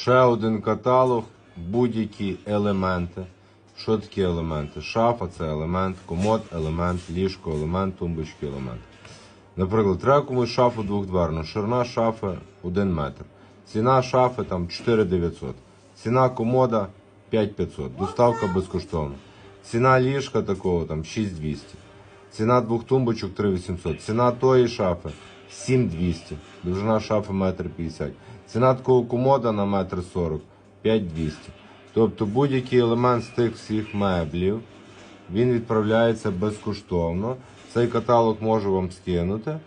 Ще один каталог, будь-які елементи. Що такі елементи? Шафа це елемент, комод елемент, ліжко елемент, тумбочки елемент. Наприклад, треба комусь шафу двохдверну, ширина шафи 1 метр. Ціна шафи там 4900. Ціна комода 5500. Доставка безкоштовна. Ціна ліжка такого там 6200. Ціна двох тумбочок 3800. Ціна тої шафи 7200. Довжина шафи 1,50 м. Ціна такого комода на 1,40 м 5200. Тобто будь-який елемент з тих всіх меблів він відправляється безкоштовно. Цей каталог можу вам скинути.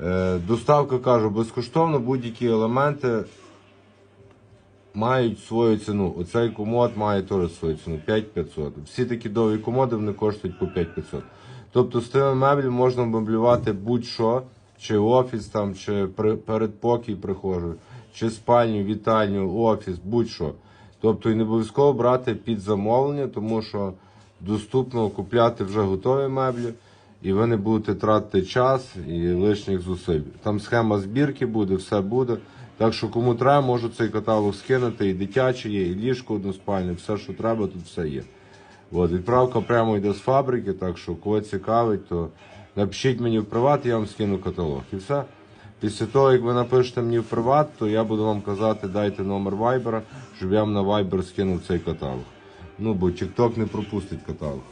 Е, Доставка кажу безкоштовно, будь-які елементи мають свою ціну. Оцей комод має теж свою ціну 5500. Всі такі довгі комоди вони коштують по 5500. Тобто з тими меблями можна меблювати будь-що, чи офіс там, чи передпокій прихожий, чи спальню, вітальню, офіс, будь-що. Тобто і не обов'язково брати під замовлення, тому що доступно купляти вже готові меблі, і ви не будете тратити час і лишніх зусиль. Там схема збірки буде, все буде. Так що кому треба, можу цей каталог скинути. І дитячий є, і ліжко односпальне, все, що треба, тут все є. От, відправка прямо йде з фабрики, так що кого цікавить, то напишіть мені в приват, я вам скину каталог. І все. Після того, як ви напишете мені в приват, то я буду вам казати, дайте номер вайбера, щоб я вам на вайбер скинув цей каталог. Ну, бо TikTok не пропустить каталог.